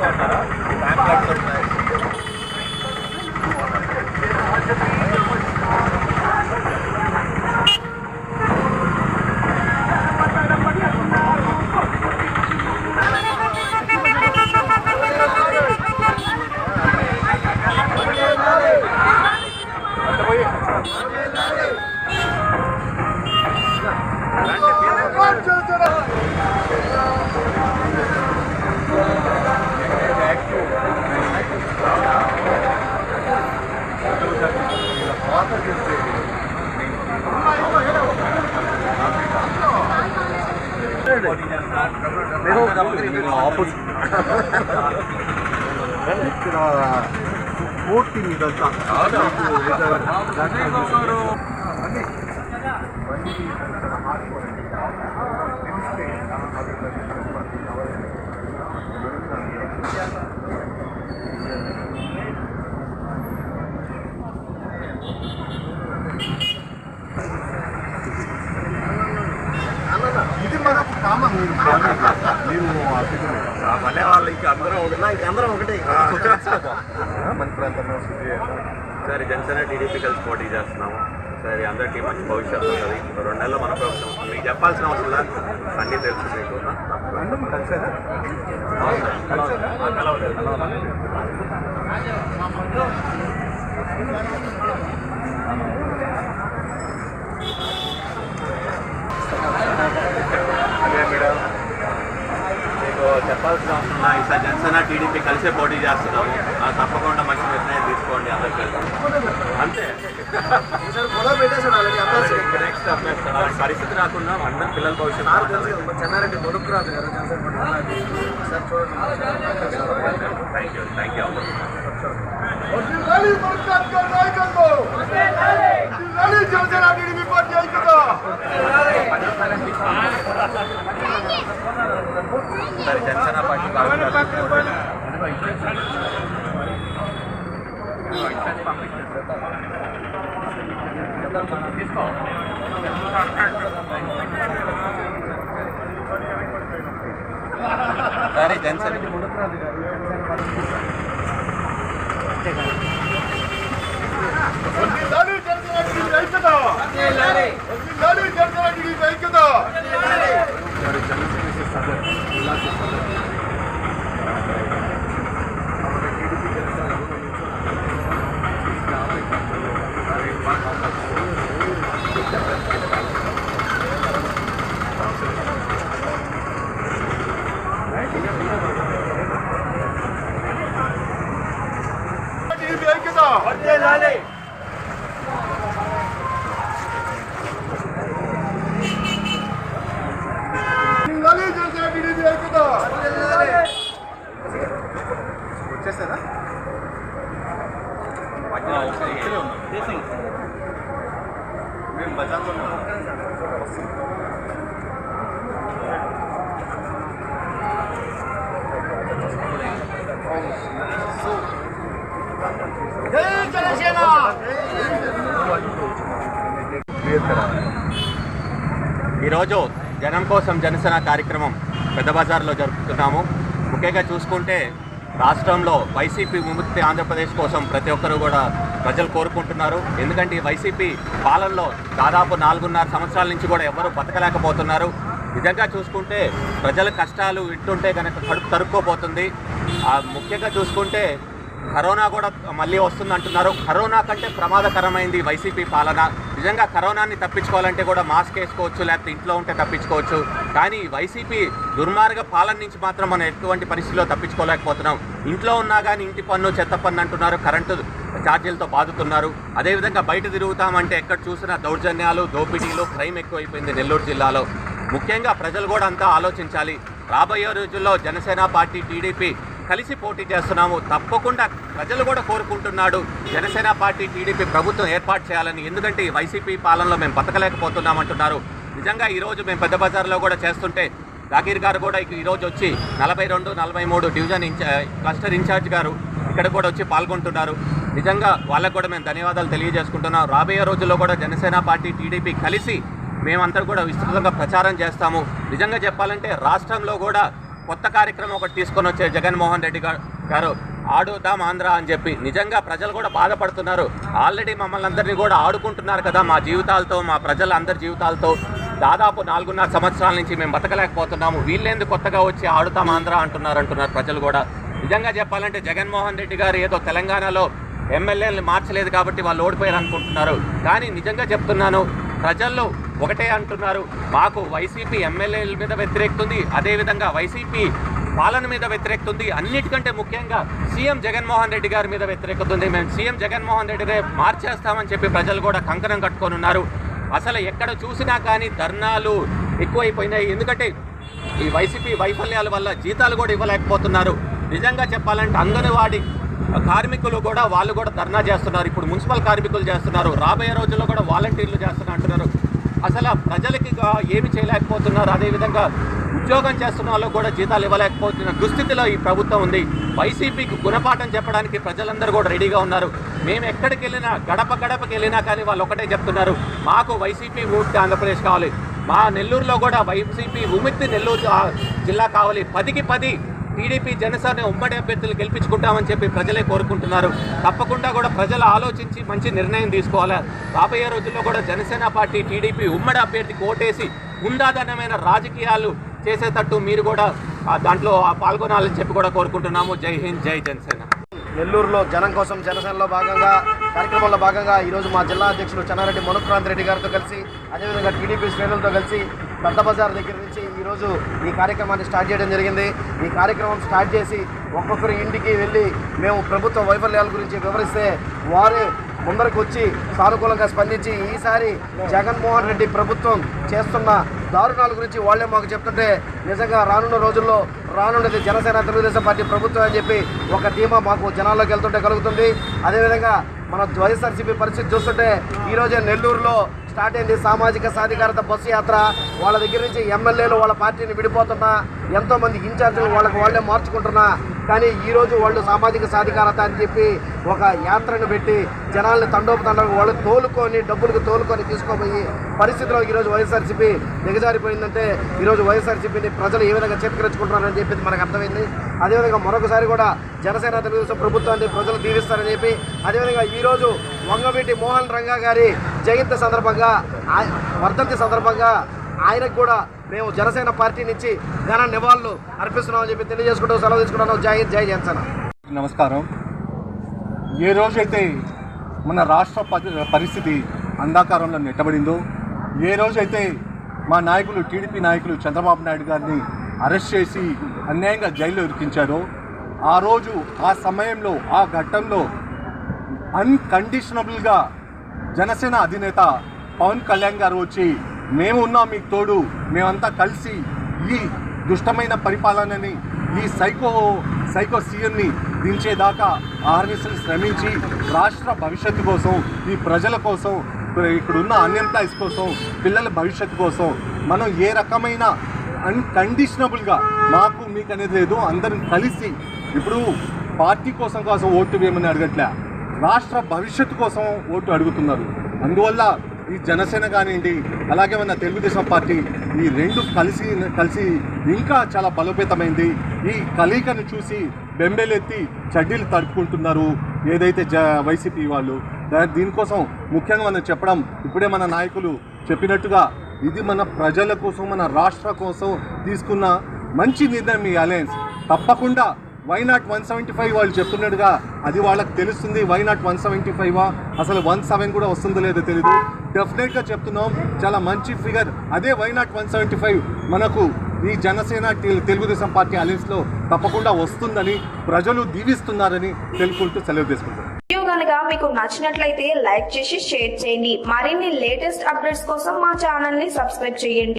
Time লাগবে opposite ఇక్కడ పూర్తి ఇదంతా ఇది మనకు కామన్ మీరు మీరు మళ్ళీ వాళ్ళు ఇంకా అందరూ ఒకటి. అందరం ఒకటి. మన ప్రాంతంలో. సరే జనసేన టీడీపీ కలిసి పోటీ చేస్తున్నాము. సరే అందరికీ మంచి భవిష్యత్తు ఉంటుంది. రెండు నెలల్లో మన ప్రభుత్వం మీకు చెప్పాల్సిన అవసరం లేదు అన్నీ తెలుసు మీకు చెప్పాల్సిన ఈసారి జనసేన టీడీపీ కలిసే పోటీ చేస్తున్నాము ఆ, తప్పకుండా మంచి నిర్ణయం తీసుకోండి అందరికీ. అంతే. నెక్స్ట్ అభ్యర్థి పరిస్థితి రాకుండా అందరి పిల్లల భవిష్యత్తు చెన్నారెడ్డి కొడుకురాజు గారు thank you thank you Janasena TDP party ఐక్యత సరే జనసేన పార్టీ కావాలి సరే జనసేన జిల్లాలి జనసేన టీడీపీ జనసేన టీడీపీ ఐక్యత టీడీపీ ఐక్యత జిల్లాలి జనసేన టీడీపీ ఐక్యత వచ్చేసారా మేము బజార్లో ఉన్నాం. జై జనసేన క్లియర్ కదా ఈరోజు జనం కోసం జనసేన కార్యక్రమం పెద్ద బజార్లో జరుపుతున్నాము ముఖ్యంగా చూసుకుంటే రాష్ట్రంలో వైసీపీ విముక్తి ఆంధ్రప్రదేశ్ కోసం ప్రతి ఒక్కరూ కూడా ప్రజలు కోరుకుంటున్నారు. ఎందుకంటే ఈ వైసీపీ పాలనలో దాదాపు నాలుగున్నర సంవత్సరాల నుంచి కూడా ఎవరు బతకలేకపోతున్నారు. నిజంగా చూసుకుంటే ప్రజల కష్టాలు వింటుంటే కనుక కడుపు తరుక్కోపోతుంది ముఖ్యంగా చూసుకుంటే కరోనా కూడా మళ్ళీ వస్తుంది అంటున్నారు కరోనా కంటే ప్రమాదకరమైంది వైసీపీ పాలన. నిజంగా కరోనాని తప్పించుకోవాలంటే కూడా మాస్క్ వేసుకోవచ్చు లేకపోతే ఇంట్లో ఉంటే తప్పించుకోవచ్చు. కానీ వైసీపీ దుర్మార్గ పాలన నుంచి మాత్రం మనం ఎటువంటి పరిస్థితిలో తప్పించుకోలేకపోతున్నాం. ఇంట్లో ఉన్నా కానీ ఇంటి పన్ను చెత్త పన్ను అంటున్నారు కరెంటు ఛార్జీలతో బాదుతున్నారు. అదేవిధంగా బయట తిరుగుతామంటే ఎక్కడ చూసినా దౌర్జన్యాలు దోపిడీలు క్రైమ్ ఎక్కువైపోయింది నెల్లూరు జిల్లాలో. ముఖ్యంగా ప్రజలు కూడా అంతా ఆలోచించాలి. రాబోయే రోజుల్లో జనసేన పార్టీ టీడీపీ కలిసి పోటీ చేస్తున్నాము. తప్పకుండా ప్రజలు కూడా కోరుకుంటున్నాడు. జనసేన పార్టీ టీడీపీ ప్రభుత్వం ఏర్పాటు చేయాలని. ఎందుకంటే ఈ వైసీపీ పాలనలో మేము బతకలేకపోతున్నాం అంటున్నారు. నిజంగా ఈరోజు మేము పెద్ద బజార్లో కూడా చేస్తుంటే జాకీర్ గారు కూడా ఈరోజు వచ్చి నలభై రెండు నలభై మూడు డివిజన్ ఇన్ఛా క్లస్టర్ ఇన్ఛార్జ్ గారు ఇక్కడ కూడా వచ్చి పాల్గొంటున్నారు. నిజంగా వాళ్ళకు కూడా మేము ధన్యవాదాలు తెలియజేసుకుంటున్నాం. రాబోయే రోజుల్లో కూడా జనసేన పార్టీ టీడీపీ కలిసి మేమంతా కూడా విస్తృతంగా ప్రచారం చేస్తాము. నిజంగా చెప్పాలంటే రాష్ట్రంలో కూడా కొత్త కార్యక్రమం ఒకటి తీసుకొని వచ్చే జగన్మోహన్ రెడ్డి గారు ఆడుదాం ఆంధ్ర అని చెప్పి నిజంగా ప్రజలు కూడా బాధపడుతున్నారు. ఆల్రెడీ మమ్మల్ని అందరినీ కూడా ఆడుకుంటున్నారు కదా మా జీవితాలతో మా ప్రజల అందరి జీవితాలతో. దాదాపు నాలుగున్నర సంవత్సరాల నుంచి మేము బతకలేకపోతున్నాము. వీళ్ళేందుకు కొత్తగా వచ్చి ఆడుతాం ఆంధ్ర అంటున్నారు అంటున్నారు ప్రజలు కూడా. నిజంగా చెప్పాలంటే జగన్మోహన్ రెడ్డి గారు ఏదో తెలంగాణలో ఎమ్మెల్యేలను మార్చలేదు కాబట్టి వాళ్ళు ఓడిపోయారు అనుకుంటున్నారు కానీ నిజంగా చెప్తున్నాను ప్రజల్లో ఒకటే అంటున్నారు. మాకు వైసీపీ ఎమ్మెల్యేల మీద వ్యతిరేకత ఉంది అదేవిధంగా వైసీపీ పాలన మీద వ్యతిరేకత ఉంది అన్నిటికంటే ముఖ్యంగా సీఎం జగన్మోహన్ రెడ్డి గారి మీద వ్యతిరేకత ఉంది మేము సీఎం జగన్మోహన్ రెడ్డినే మార్చేస్తామని చెప్పి ప్రజలు కూడా కంకణం కట్టుకొని ఉన్నారు. అసలు ఎక్కడ చూసినా కానీ ధర్నాలు ఎక్కువైపోయినాయి. ఎందుకంటే ఈ వైసీపీ వైఫల్యాల వల్ల జీతాలు కూడా ఇవ్వలేకపోతున్నారు. నిజంగా చెప్పాలంటే అంగన్వాడీ కార్మికులు కూడా వాళ్ళు కూడా ధర్నా చేస్తున్నారు. ఇప్పుడు మున్సిపల్ కార్మికులు చేస్తున్నారు. రాబోయే రోజుల్లో కూడా వాలంటీర్లు చేస్తున్నారు అంటున్నారు. అసలు ప్రజలకి ఏమి చేయలేకపోతున్నారు? అదేవిధంగా ఉద్యోగం చేస్తున్న వాళ్ళకు కూడా జీతాలు ఇవ్వలేకపోతున్న దుస్థితిలో ఈ ప్రభుత్వం ఉంది. వైసీపీకి గుణపాఠం చెప్పడానికి ప్రజలందరూ కూడా రెడీగా ఉన్నారు. మేము ఎక్కడికి వెళ్ళినా గడప గడపకి వెళ్ళినా కానీ వాళ్ళు ఒకటే చెప్తున్నారు. మాకు వైసీపీ విముక్తి ఆంధ్రప్రదేశ్ కావాలి. మా నెల్లూరులో కూడా వైసీపీ విముక్తి నెల్లూరు జిల్లా కావాలి. పదికి పది టీడీపీ జనసేన ఉమ్మడి అభ్యర్థులు గెలిపించుకుంటామని చెప్పి ప్రజలే కోరుకుంటున్నారు. తప్పకుండా కూడా ప్రజలు ఆలోచించి మంచి నిర్ణయం తీసుకోవాలి. రాబోయే రోజుల్లో కూడా జనసేన పార్టీ టీడీపీ ఉమ్మడి అభ్యర్థికి ఓటేసి ఉండాదనమైన రాజకీయాలు చేసేటట్టు మీరు కూడా దాంట్లో ఆ, పాల్గొనాలని చెప్పి కూడా కోరుకుంటున్నాము. జై హింద్ జై జనసేన. నెల్లూరులో జనం కోసం జనసేనలో భాగంగా కార్యక్రమంలో భాగంగా ఈరోజు మా జిల్లా అధ్యక్షులు చెన్నారెడ్డి మనోక్రాంత్ రెడ్డి గారితో కలిసి అదేవిధంగా టీడీపీ శ్రేణులతో కలిసి పెద్ద బజార్ దగ్గర నుంచి ఈరోజు ఈ కార్యక్రమాన్ని స్టార్ట్ చేయడం జరిగింది. ఈ కార్యక్రమం స్టార్ట్ చేసి ఒక్కొక్కరి ఇంటికి వెళ్ళి మేము ప్రభుత్వ వైఫల్యాల గురించి వివరిస్తే వారే ముందరకు వచ్చి సానుకూలంగా స్పందించి ఈసారి జగన్మోహన్ రెడ్డి ప్రభుత్వం చేస్తున్న దారుణాల గురించి వాళ్ళే మాకు చెప్తుంటే నిజంగా రానున్న రోజుల్లో రానున్నది జనసేన తెలుగుదేశం పార్టీ ప్రభుత్వం అని చెప్పి ఒక ధీమా మాకు జనాల్లోకి వెళ్తుంటే కలుగుతుంది. అదేవిధంగా మన వైఎస్ఆర్సీపీ పరిస్థితి చూస్తుంటే ఈరోజే నెల్లూరులో స్టార్ట్ అయింది సామాజిక సాధికారత బస్సు యాత్ర. వాళ్ళ దగ్గర నుంచి ఎమ్మెల్యేలు వాళ్ళ పార్టీని విడిపోతున్నా ఎంతోమంది ఇన్ఛార్జీలు వాళ్ళకి వాళ్ళే మార్చుకుంటున్నా. కానీ ఈరోజు వాళ్ళు సామాజిక సాధికారత అని చెప్పి ఒక యాత్రను పెట్టి జనాల్ని తండోపతండకు వాళ్ళు తోలుకొని డబ్బులకు తోలుకొని తీసుకోపోయి పరిస్థితిలో ఈరోజు వైఎస్ఆర్సీపీ దిగజారిపోయిందంటే ఈరోజు వైఎస్ఆర్సీపీని ప్రజలు ఏ విధంగా చేతికరించుకుంటున్నారని చెప్పి మనకు అర్థమైంది. అదేవిధంగా మరొకసారి కూడా జనసేన తెలుగుదేశం ప్రభుత్వాన్ని ప్రజలు దీవిస్తారని చెప్పి అదేవిధంగా ఈరోజు వంగవీటి మోహన్ రంగా గారి జయంతి సందర్భంగా వర్ధంతి సందర్భంగా ఆయనకు కూడా మేము జనసేన పార్టీ నుంచి ఘన నివాళులు అర్పిస్తున్నామని చెప్పి తెలియజేసుకుంటూ సెలవు తీసుకుంటాను జై జై జనసేన. నమస్కారం. ఏ రోజైతే మన రాష్ట్ర పరి- పరిస్థితి అంధాకారంలో నెట్టబడిందో ఏ రోజైతే మా నాయకులు టీడీపీ నాయకులు చంద్రబాబు నాయుడు గారిని అరెస్ట్ చేసి అన్యాయంగా జైల్లో ఇరికించారో ఆ రోజు ఆ సమయంలో ఆ ఘట్టంలో అన్కండిషనబుల్గా జనసేన అధినేత పవన్ కళ్యాణ్ గారు వచ్చి మేము ఉన్నాం మీకు తోడు. మేమంతా కలిసి ఈ దుష్టమైన పరిపాలనని ఈ సైకో సైకో సీఎంని దించేదాకా ఆర్ఎస్ఎల్ శ్రమించి రాష్ట్ర భవిష్యత్తు కోసం ఈ ప్రజల కోసం ఇక్కడున్న అన్ఎంప్లాయీస్ కోసం పిల్లల భవిష్యత్తు కోసం మనం ఏ రకమైన అన్కండిషనబుల్గా మాకు మీకు అనేది లేదు అందరం కలిసి ఇప్పుడు పార్టీ కోసం కోసం ఓటు వేయమని అడగట్లే. రాష్ట్ర భవిష్యత్తు కోసం ఓటు అడుగుతున్నారు. అందువల్ల ఈ జనసేన కానివ్వండి అలాగే మన తెలుగుదేశం పార్టీ ఈ రెండు కలిసి కలిసి ఇంకా చాలా బలోపేతమైంది. ఈ కలయికను చూసి బెంబేలెత్తి చడ్డీలు తడుపుకుంటున్నారు ఏదైతే జ వైసీపీ వాళ్ళు. దీనికోసం ముఖ్యంగా మనం చెప్పడం ఇప్పుడే మన నాయకులు చెప్పినట్టుగా ఇది మన ప్రజల కోసం మన రాష్ట్ర కోసం తీసుకున్న మంచి నిర్ణయం ఈ అలయన్స్. తప్పకుండా why not one seventy five వాళ్ళు చెప్తున్నట్టుగా అది వాళ్ళకి తెలుస్తుంది. Why not one seventy five అసలు వన్ సెవెన్ కూడా వస్తుందో లేదో తెలియదు డెఫినెట్గా చెప్తున్నాం. చాలా మంచి ఫిగర్ అదే why not one seventy five మనకు ఈ జనసేన తెలుగుదేశం పార్టీ అలయన్స్లో తప్పకుండా వస్తుందని ప్రజలు దీవిస్తున్నారని తెలుపుకుంటూ సెలవు తీసుకుంటారు వీడియో కనుక మీకు నచ్చినట్లయితే లైక్ చేసి షేర్ చేయండి. మరిన్ని లేటెస్ట్ అప్డేట్స్ కోసం మా ఛానల్ని సబ్స్క్రైబ్ చేయండి.